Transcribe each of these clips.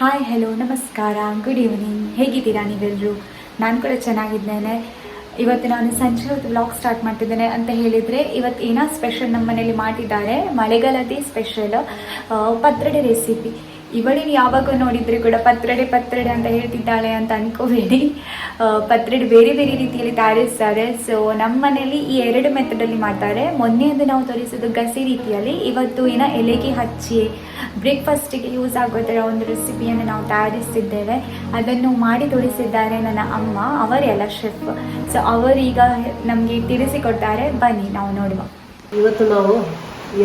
Hi hello ನಮಸ್ಕಾರ. Good evening ಹೇಗಿದ್ದೀರಾ ನೀವೆಲ್ಲರೂ ನಾನು ಕೂಡ ಚೆನ್ನಾಗಿದ್ದೇನೆ. ಇವತ್ತು ನಾನು ಸಂಜೆ ಹೊತ್ತು ವ್ಲಾಗ್ ಸ್ಟಾರ್ಟ್ ಮಾಡ್ತಿದ್ದೇನೆ ಅಂತ ಹೇಳಿದರೆ, ಇವತ್ತು ಏನೋ ಸ್ಪೆಷಲ್ ನಮ್ಮ ಮನೇಲಿ ಮಾಡಿದ್ದಾರೆ. ಮಳೆಗಾಲದೇ ಸ್ಪೆಷಲ್ ಪತ್ರಡೆ ರೆಸಿಪಿ ಇವಳಿಗೆ ಯಾವಾಗ ನೋಡಿದ್ರೆ ಕೂಡ ಪತ್ರಡೆ ಪತ್ರಡೆ ಅಂತ ಹೇಳ್ತಿದ್ದಾಳೆ ಅಂತ ಅನ್ಕೋಬೇಡಿ. ಪತ್ರಡೆ ಬೇರೆ ಬೇರೆ ರೀತಿಯಲ್ಲಿ ತಯಾರಿಸ್ತಾರೆ. ಸೊ ನಮ್ಮ ಮನೆಯಲ್ಲಿ ಈ ಎರಡು ಮೆಥಡಲ್ಲಿ ಮಾಡ್ತಾರೆ. ಮೊನ್ನೆಯದು ನಾವು ತೋರಿಸೋದು ಗಸಿ ರೀತಿಯಲ್ಲಿ, ಇವತ್ತು ಏನೋ ಎಲೆಗೆ ಹಚ್ಚಿ ಬ್ರೇಕ್ಫಾಸ್ಟಿಗೆ ಯೂಸ್ ಆಗೋ ಥರ ಒಂದು ರೆಸಿಪಿಯನ್ನು ನಾವು ತಯಾರಿಸಿದ್ದೇವೆ ಅದನ್ನು ಮಾಡಿ ತೋರಿಸಿದ್ದಾರೆ ನನ್ನ ಅಮ್ಮ, ಅವರೇ ಅಲ್ಲ ಶೆಫ್ ಸೊ ಅವರೀಗ ನಮಗೆ ತಿಳಿಸಿಕೊಡ್ತಾರೆ. ಬನ್ನಿ, ನಾವು ನೋಡುವ. ಇವತ್ತು ನಾವು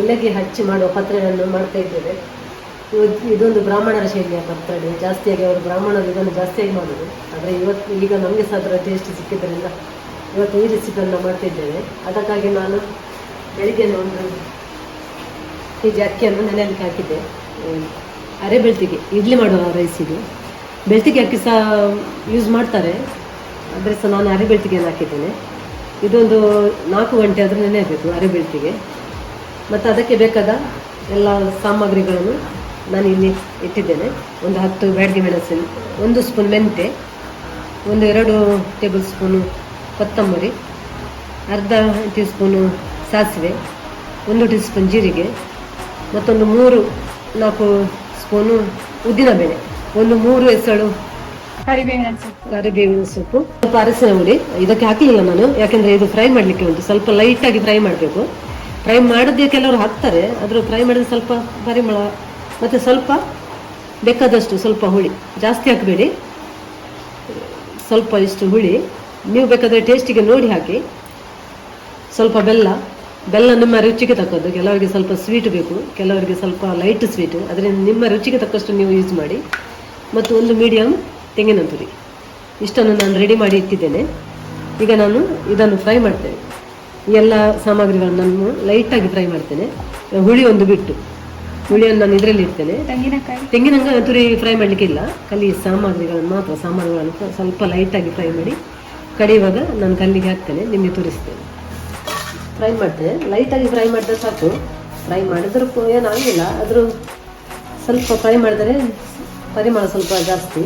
ಎಲೆಗೆ ಹಚ್ಚಿ ಮಾಡುವ ಪತ್ರೆಯನ್ನು ಮಾಡ್ತಾ ಇದ್ದೇವೆ. ಇದೊಂದು ಬ್ರಾಹ್ಮಣರ ಶೈಲಿಯ ಬರ್ತಡೆ ಜಾಸ್ತಿಯಾಗಿ ಅವರು ಬ್ರಾಹ್ಮಣರು ಇದನ್ನು ಜಾಸ್ತಿಯಾಗಿ ಮಾಡೋದು. ಆದರೆ ಇವತ್ತು ಈಗ ನಮಗೆ ಸಹ ಅದರ ಟೇಸ್ಟ್ ಸಿಕ್ಕಿದ್ದರಿಂದ ಇವತ್ತು ಈ ರೆಸಿಪಿಯನ್ನು ಮಾಡ್ತಿದ್ದೇವೆ. ಅದಕ್ಕಾಗಿ ನಾನು ಬೆಳಿಗ್ಗೆ ಒಂದು ಕೆಜಿ ಅಕ್ಕಿಯನ್ನು ನೆನೆಯಲಿಕ್ಕೆ ಹಾಕಿದ್ದೆ. ಅರೆ ಬೆಳ್ತಿಗೆ, ಇಡ್ಲಿ ಮಾಡುವ ಇದು. ಬೆಳ್ತಿಗೆ ಅಕ್ಕಿ ಸಹ ಯೂಸ್ ಮಾಡ್ತಾರೆ. ಆದರೆ ಸಹ ನಾನು ಅರೆ ಬೆಳ್ತಿಗೆಯನ್ನು ಹಾಕಿದ್ದೇನೆ. ಇದೊಂದು ನಾಲ್ಕು ಗಂಟೆ ಆದರೂ ನೆನೆಯಬೇಕು ಅರೆ ಬೆಳ್ತಿಗೆ. ಮತ್ತು ಅದಕ್ಕೆ ಬೇಕಾದ ಎಲ್ಲ ಸಾಮಗ್ರಿಗಳನ್ನು ನಾನು ಇಲ್ಲಿ ಇಟ್ಟಿದ್ದೇನೆ. ಒಂದು ಹತ್ತು ಬ್ಯಾಡಗಿ ಮೆಣಸಿನ ಒಂದು ಸ್ಪೂನ್ ಮೆಂತೆ ಒಂದು ಎರಡು ಟೇಬಲ್ ಸ್ಪೂನು ಕೊತ್ತಂಬರಿ ಅರ್ಧ ಟೀ ಸ್ಪೂನು ಸಾಸಿವೆ ಒಂದು ಟೀ ಸ್ಪೂನ್ ಜೀರಿಗೆ ಮತ್ತೊಂದು ಮೂರು ನಾಲ್ಕು ಸ್ಪೂನು ಉದ್ದಿನಬೇಳೆ ಒಂದು ಮೂರು ಎಸಳು ಕರಿಬೇವಿನ ಸೊಪ್ಪು. ಸ್ವಲ್ಪ ಅರಸಿನ ಹುಡಿ ಇದಕ್ಕೆ ಹಾಕಲಿಲ್ಲ ನಾನು ಯಾಕೆಂದ್ರೆ ಇದು ಫ್ರೈ ಮಾಡಲಿಕ್ಕೆ ಉಂಟು ಸ್ವಲ್ಪ ಲೈಟಾಗಿ ಫ್ರೈ ಮಾಡಬೇಕು. ಫ್ರೈ ಮಾಡೋದೇ ಕೆಲವರು ಹಾಕ್ತಾರೆ ಆದರೂ ಫ್ರೈ ಮಾಡಿದ್ರೆ ಸ್ವಲ್ಪ ಪರಿಮಳ ಮತ್ತು ಸ್ವಲ್ಪ ಬೇಕಾದಷ್ಟು ಸ್ವಲ್ಪ ಹುಳಿ. ಜಾಸ್ತಿ ಹಾಕಬೇಡಿ. ಸ್ವಲ್ಪ ಇಷ್ಟು ಹುಳಿ. ನೀವು ಬೇಕಾದರೆ ಟೇಸ್ಟಿಗೆ ನೋಡಿ ಹಾಕಿ. ಸ್ವಲ್ಪ ಬೆಲ್ಲ. ಬೆಲ್ಲ ನಿಮ್ಮ ರುಚಿಗೆ ತಕ್ಕದ್ದು. ಕೆಲವರಿಗೆ ಸ್ವಲ್ಪ ಸ್ವೀಟ್ ಬೇಕು. ಕೆಲವರಿಗೆ ಸ್ವಲ್ಪ ಲೈಟ್ ಸ್ವೀಟು ಅದರಿಂದ ನಿಮ್ಮ ರುಚಿಗೆ ತಕ್ಕಷ್ಟು ನೀವು ಯೂಸ್ ಮಾಡಿ. ಮತ್ತು ಒಂದು ಮೀಡಿಯಮ್ ತೆಂಗಿನ ತುರಿ. ಇಷ್ಟನ್ನು ನಾನು ರೆಡಿ ಮಾಡಿ ಇಟ್ಟಿದ್ದೇನೆ. ಈಗ ನಾನು ಇದನ್ನು ಫ್ರೈ ಮಾಡ್ತೇನೆ. ಎಲ್ಲ ಸಾಮಗ್ರಿಗಳನ್ನು ನಾನು ಲೈಟಾಗಿ ಫ್ರೈ ಮಾಡ್ತೇನೆ. ಹುಳಿ ಒಂದು ಬಿಟ್ಟು. ಹುಳಿಯನ್ನು ನಾನು ಇದರಲ್ಲಿ ಇಡ್ತೇನೆ. ತೆಂಗಿನಕಾಯಿ? ತೆಂಗಿನಕಾಯಿ ತುರಿ ಫ್ರೈ ಮಾಡಲಿಕ್ಕೆ ಇಲ್ಲ. ಕಲಿ ಸಾಮಗ್ರಿಗಳನ್ನು ಮಾತ್ರ ಸಾಮಾನುಗಳನ್ನು ಸ್ವ- ಸ್ವಲ್ಪ ಲೈಟಾಗಿ ಫ್ರೈ ಮಾಡಿ ಕಡಿಯುವಾಗ ನಾನು ಕಲ್ಲಿಗೆ ಹಾಕ್ತೇನೆ ನಿಮಗೆ ತುರಿಸ್ತೇನೆ. ಫ್ರೈ ಮಾಡ್ತೇನೆ. ಲೈಟಾಗಿ ಫ್ರೈ ಮಾಡಿದ್ರೆ ಸಾಕು. ಫ್ರೈ ಮಾಡಿದ್ರೂ ಏನಾಗಲಿಲ್ಲ ಆದರೂ ಸ್ವಲ್ಪ ಫ್ರೈ ಮಾಡಿದರೆ ಪರಿಮಳ ಸ್ವಲ್ಪ ಜಾಸ್ತಿ.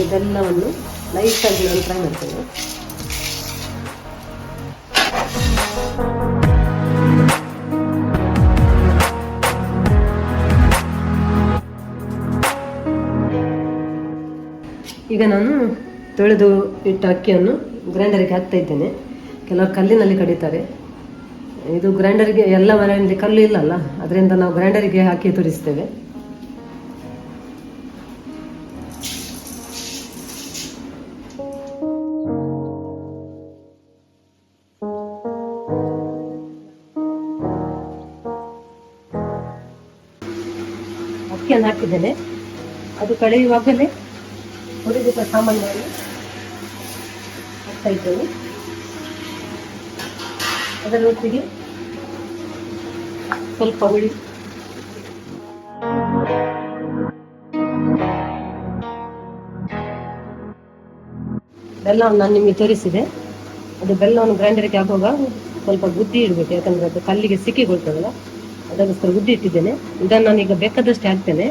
ಇದೆಲ್ಲವನ್ನು ಲೈಟಾಗಿ ನಾನು ಫ್ರೈ ಮಾಡ್ತೇನೆ. ಈಗ ನಾನು ತೊಳೆದು ಇಟ್ಟ ಅಕ್ಕಿಯನ್ನು ಗ್ರೈಂಡರಿಗೆ ಹಾಕ್ತಾ ಇದ್ದೇನೆ. ಕೆಲವರು ಕಲ್ಲಿನಲ್ಲಿ ಕಡಿತಾರೆ. ಇದು ಗ್ರೈಂಡರ್ಗೆ ಎಲ್ಲ ಮನೆಯಲ್ಲಿ ಕಲ್ಲು ಇಲ್ಲಲ್ಲ, ಅದರಿಂದ ನಾವು ಗ್ರೈಂಡರಿಗೆ ಹಾಕಿ ತುರಿಸ್ತೇವೆ. ಅಕ್ಕಿಯನ್ನು ಹಾಕಿದ್ದೇನೆ. ಅದು ಕಳೆಯುವಾಗಲೇ ಹುರಿದಿದ್ದ ಸಾಮಾನ್ಯವಾಗಿ ಹಾಕ್ತಾ ಇದ್ದೇನೆ. ಅದರ ಒಟ್ಟಿಗೆ ಸ್ವಲ್ಪ ಹುಳಿ. ಬೆಲ್ಲವನ್ನು ನಾನು ನಿಮಗೆ ತೋರಿಸಿದೆ. ಅದು ಬೆಲ್ಲವನ್ನು ಗ್ರೈಂಡರ್ಗೆ ಆಗುವಾಗ ಸ್ವಲ್ಪ ಗುದ್ದಿ ಇಡಬೇಕು, ಯಾಕಂದ್ರೆ ಅದು ಕಲ್ಲಿಗೆ ಸಿಕ್ಕಿಕೊಳ್ತದಲ್ಲ ಅದಕ್ಕೋಸ್ಕರ ಗುದ್ದಿ ಇಟ್ಟಿದ್ದೇನೆ. ಇದನ್ನು ನಾನೀಗ ಬೇಕಾದಷ್ಟು ಹಾಕ್ತೇನೆ.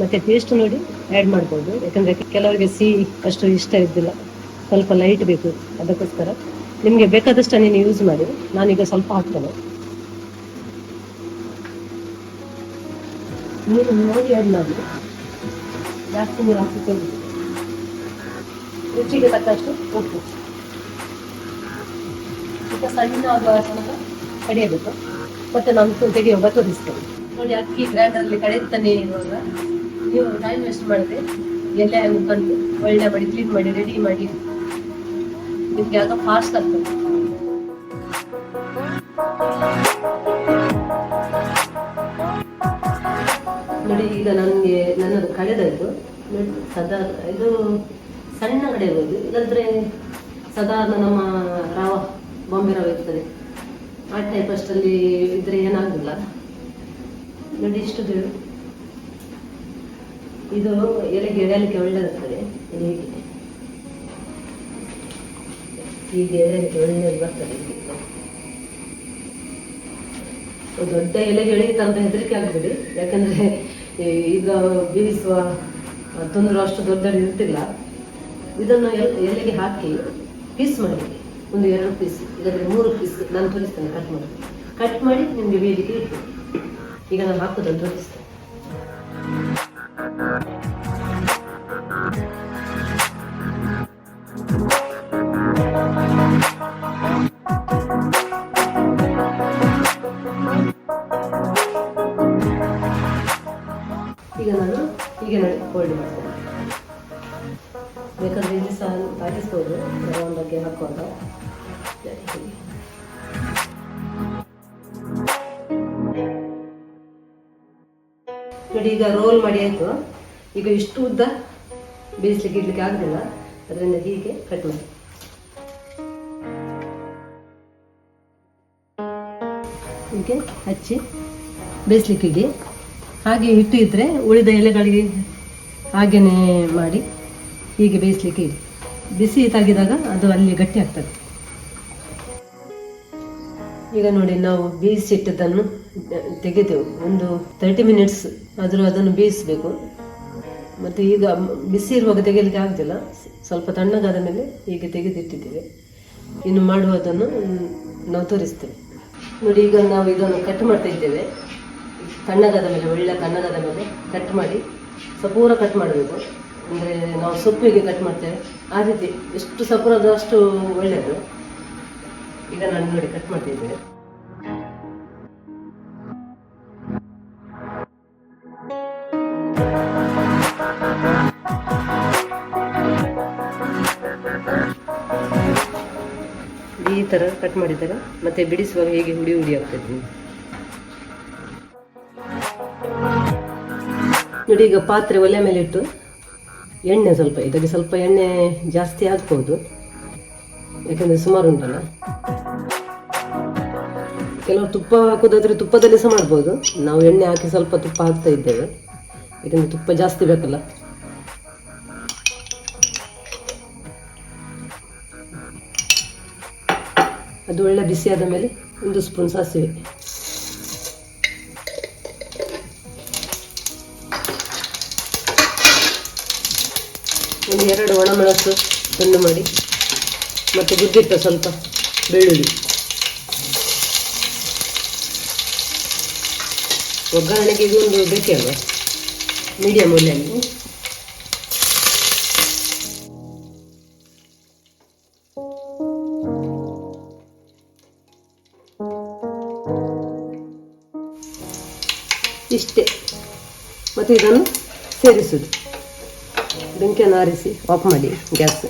ಮತ್ತೆ ಟೇಸ್ಟ್ ನೋಡಿ. ಆ್ಯಡ್ ಮಾಡ್ಬೋದು. ಯಾಕಂದ್ರೆ ಕೆಲವರಿಗೆ ಸಿಹಿ ಅಷ್ಟು ಇಷ್ಟ ಇದ್ದಿಲ್ಲ. ಸ್ವಲ್ಪ ಲೈಟ್ ಬೇಕು. ಅದಕ್ಕೋಸ್ಕರ ನಿಮಗೆ ಬೇಕಾದಷ್ಟು ನೀನು ಯೂಸ್ ಮಾಡಿ. ನಾನೀಗ ಸ್ವಲ್ಪ ಹಾಕ್ತೇನೆ. ನೀನು ನೋಡಿ ಆ್ಯಡ್ ಮಾಡಿ. ಜಾಸ್ತಿ ನೀರು ಹಾಕಿ ರುಚಿಗೆ ತಕ್ಕಷ್ಟು ಉಪ್ಪು. ಸ್ವಲ್ಪ ಸಣ್ಣ ಆಗುವ ತನಕ ಕಡಿಯಬೇಕು. ಮತ್ತೆ ನಾನು ತೆಗೆಯುವಾಗ ತೋರಿಸ್ತೇನೆ ನೋಡಿ, ಅಕ್ಕಿ ಗ್ರ್ಯಾಂಡರಲ್ಲಿ ಕಡೆಯುತ್ತಾನೆ ಇರುವಾಗ. ನೀವು ಟೈಮ್ ವೇಸ್ಟ್ ಮಾಡಿದೆ. ಎಲ್ಲ ತಂದು ಒಳ್ಳೆ ಮಾಡಿ ಕ್ಲೀನ್ ಮಾಡಿ ರೆಡಿ ಮಾಡಿ. ನಿಮ್ಗೆ ಆಗ ಫಾಸ್ಟ್ ಆಗ್ತದೆ. ನೋಡಿ, ಈಗ ನನಗೆ ನನ್ನದು ಕಳೆದದ್ದು. ಸದಾ ಇದು ಸಣ್ಣ ಕಡೆಯಬಹುದು ಇಲ್ಲದ್ರೆ ಸದಾ ನಮ್ಮ ರವ, ಬಾಂಬೆ ರಾವ ಇರ್ತದೆ. ಆ ಟೈಪ್ ಅಷ್ಟಲ್ಲಿ ಇದ್ರೆ ಏನಾಗುದಿಲ್ಲ. ನೋಡಿ, ಇಷ್ಟು ಇದು ಎಲೆಗೆ ಎಳೆಯಲಿಕ್ಕೆ ಒಳ್ಳೆದಾಗ್ತದೆ. ಇದು ಹೀಗೆ ಹೀಗೆ ಎಳೆಯಲಿಕ್ಕೆ ಒಳ್ಳೇದು ಬರ್ತದೆ. ದೊಡ್ಡ ಎಲೆಗೆ ಎಳೆಯುತ್ತ ಅಂತ ಹೆದರಿಕೆ ಆಗಬೇಡಿ. ಯಾಕಂದ್ರೆ ಈಗ ಬೇಯಿಸುವ ತೊಂದರೆ ಅಷ್ಟು ದೊಡ್ಡ ಇರ್ತಿಲ್ಲ. ಇದನ್ನು ಎಲ್- ಎಲೆಗೆ ಹಾಕಿ ಪೀಸ್ ಮಾಡಿ. ಒಂದು ಎರಡು ಪೀಸ್, ಇಲ್ಲದ್ರೆ ಮೂರು ಪೀಸ್ ನಾನು ತೋರಿಸ್ತೇನೆ ಕಟ್ ಮಾಡಿ. ಕಟ್ ಮಾಡಿ ನಿಮಗೆ ಬೇಯಲಿಕ್ಕೆ ಇಟ್ಟು ಈಗ ನಾನು ಹಾಕೋದನ್ನು ತೋರಿಸ್ತೇನೆ. ಬೇಕಾದ್ರೆ ಇಲ್ಲಿ ಸಹ ಒಂದು ಬಗ್ಗೆ ಹೀಗೆ. ನೋಡಿ, ಈಗ ರೋಲ್ ಮಾಡಿ ಆಯಿತು. ಈಗ ಇಷ್ಟು ಉದ್ದ ಬೇಯಿಸ್ಲಿಕ್ಕೆ ಇಡ್ಲಿಕ್ಕೆ ಆಗುದಿಲ್ಲ. ಅದರಿಂದ ಹೀಗೆ ಕಟ್ ಮಾಡಿ. ಹೀಗೆ ಹಚ್ಚಿ ಬೇಯಿಸ್ಲಿಕ್ಕೆ ಇಡಿ. ಹಾಗೆ ಹಿಟ್ಟು ಇದ್ರೆ ಉಳಿದ ಎಲೆಗಳಿಗೆ ಹಾಗೇನೆ ಮಾಡಿ. ಹೀಗೆ ಬೇಯಿಸಲಿಕ್ಕೆ ಇಡಿ ಬಿಸಿ ತಾಗಿದಾಗ ಅದು ಅಲ್ಲಿ ಗಟ್ಟಿ ಆಗ್ತದೆ. ಈಗ ನೋಡಿ ನಾವು ಬೇಯಿಸಿಟ್ಟದನ್ನು ತೆಗೆದು ಒಂದು ತರ್ಟಿ ಮಿನಿಟ್ಸ್ ಆದರೂ ಅದನ್ನು ಬೇಯಿಸಬೇಕು. ಮತ್ತು ಈಗ ಬಿಸಿ ಇರುವಾಗ ತೆಗೆಯಲಿಕ್ಕೆ ಆಗ್ತಿಲ್ಲ ಸ್ವಲ್ಪ ತಣ್ಣಗಾದ ಮೇಲೆ ಹೀಗೆ ತೆಗೆದಿಟ್ಟಿದ್ದೇವೆ. ಇನ್ನು ಮಾಡುವುದನ್ನು ನಾವು ತೋರಿಸ್ತೇವೆ. ನೋಡಿ, ಈಗ ನಾವು ಇದನ್ನು ಕಟ್ ಮಾಡ್ತಾ ಇದ್ದೇವೆ. ತಣ್ಣಗಾದ ಮೇಲೆ, ಒಳ್ಳೆ ತಣ್ಣಗಾದ ಮೇಲೆ ಕಟ್ ಮಾಡಿ, ಸಪೂರ ಕಟ್ ಮಾಡಬೇಕು. ಅಂದರೆ ನಾವು ಸೊಪ್ಪಿಗೆ ಕಟ್ ಮಾಡ್ತೇವೆ. ಆ ರೀತಿ ಎಷ್ಟು ಸಪುರದ ಅಷ್ಟು ಒಳ್ಳೆಯದು. ಈಗ ನಾನು ನೋಡಿ ಕಟ್ ಮಾಡ್ತಿದ್ದೇನೆ. ಈ ಥರ ಕಟ್ ಮಾಡಿದ್ದಾರೆ ಮತ್ತೆ ಬಿಡಿಸುವಾಗ ಹೇಗೆ ಹುಡಿ ಹುಡಿ ಆಗ್ತದೆ ನೋಡಿ ಈಗ ಪಾತ್ರೆ ಒಲೆ ಮೇಲೆ ಇಟ್ಟು ಎಣ್ಣೆ ಸ್ವಲ್ಪ, ಇದಕ್ಕೆ ಸ್ವಲ್ಪ ಎಣ್ಣೆ ಜಾಸ್ತಿ ಹಾಕ್ಬೋದು. ಯಾಕಂದರೆ ಸುಮಾರು ಉಂಟಲ್ಲ. ಕೆಲವು ತುಪ್ಪ ಹಾಕೋದಾದ್ರೆ ತುಪ್ಪದಲ್ಲಿ ಸಹ ಮಾಡ್ಬೋದು. ನಾವು ಎಣ್ಣೆ ಹಾಕಿ ಸ್ವಲ್ಪ ತುಪ್ಪ ಹಾಕ್ತಾ ಇದ್ದೇವೆ. ಯಾಕಂದರೆ ತುಪ್ಪ ಜಾಸ್ತಿ ಬೇಕಲ್ಲ. ಅದು ಒಳ್ಳೆ ಬಿಸಿಯಾದ ಮೇಲೆ ಒಂದು ಸ್ಪೂನ್ ಸಾಸಿವೆ. ಎರಡು ಒಣಮೆಣಸು ತುಂಡು ಮಾಡಿ ಮತ್ತು ಗುದ್ದಿಟ್ಟ ಸ್ವಲ್ಪ ಬೆಳ್ಳುಳ್ಳಿ. ಒಗ್ಗರಣೆಗೆ ಇದು ಒಂದು ಬೇಕೇ ಅಲ್ವಾ? ಮೀಡಿಯಮ್ ಒಲೆಯಲ್ಲಿ ಇಷ್ಟೇ. ಮತ್ತು ಇದನ್ನು ಸೇರಿಸುವುದು ಬೆಂಕಿಯನ್ನು ಆರಿಸಿ ಆಫ್ ಮಾಡಿ ಗ್ಯಾಸ್.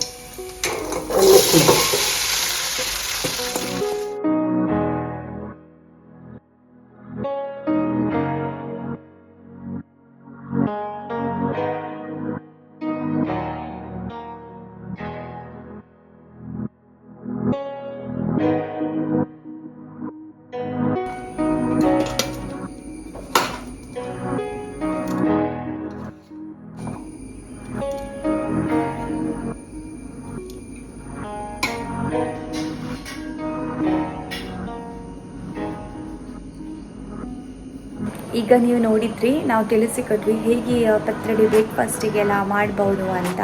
ಈಗ ನೀವು ನೋಡಿದ್ರಿ, ನಾವು ತಿಳಿಸಿಕೊಟ್ವಿ ಹೇಗೆ ಪತ್ರಡೆ ಬ್ರೇಕ್ಫಾಸ್ಟಿಗೆಲ್ಲ ಮಾಡ್ಬೋದು ಅಂತ.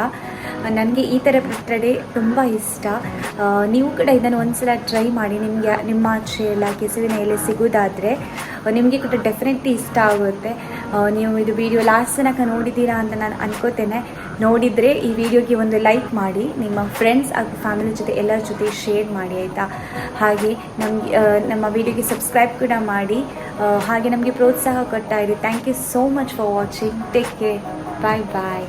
ನನಗೆ ಈ ಥರ ಪತ್ರಡೆ ತುಂಬ ಇಷ್ಟ. ನೀವು ಕೂಡ ಇದನ್ನು ಒಂದು ಸಲ ಟ್ರೈ ಮಾಡಿ. ನಿಮಗೆ, ನಿಮ್ಮ ಆಚೆ ಎಲ್ಲ ಕೆಸುವಿನ ಎಲೆ ಸಿಗೋದಾದರೆ ನಿಮಗೆ ಕೂಡ ಡೆಫಿನೆಟ್ಲಿ ಇಷ್ಟ ಆಗುತ್ತೆ. ನೀವು ಇದು ವಿಡಿಯೋ ಲಾಸ್ಟ್ ತನಕ ನೋಡಿದ್ದೀರಾ ಅಂತ ನಾನು ಅನ್ಕೋತೇನೆ. ನೋಡಿದರೆ ಈ ವಿಡಿಯೋಗೆ ಒಂದು ಲೈಕ್ ಮಾಡಿ, ನಿಮ್ಮ ಫ್ರೆಂಡ್ಸ್ ಹಾಗೂ ಫ್ಯಾಮಿಲಿ ಜೊತೆ ಎಲ್ಲರ ಜೊತೆ ಶೇರ್ ಮಾಡಿ, ಆಯಿತಾ? ಹಾಗೆ ನಮಗೆ ನಮ್ಮ ವಿಡಿಯೋಗೆ ಸಬ್ಸ್ಕ್ರೈಬ್ ಕೂಡ ಮಾಡಿ. ಹಾಗೆ ನಮಗೆ ಪ್ರೋತ್ಸಾಹ ಕೊಡ್ತಾ ಇದೆ thank you so much for watching take care bye bye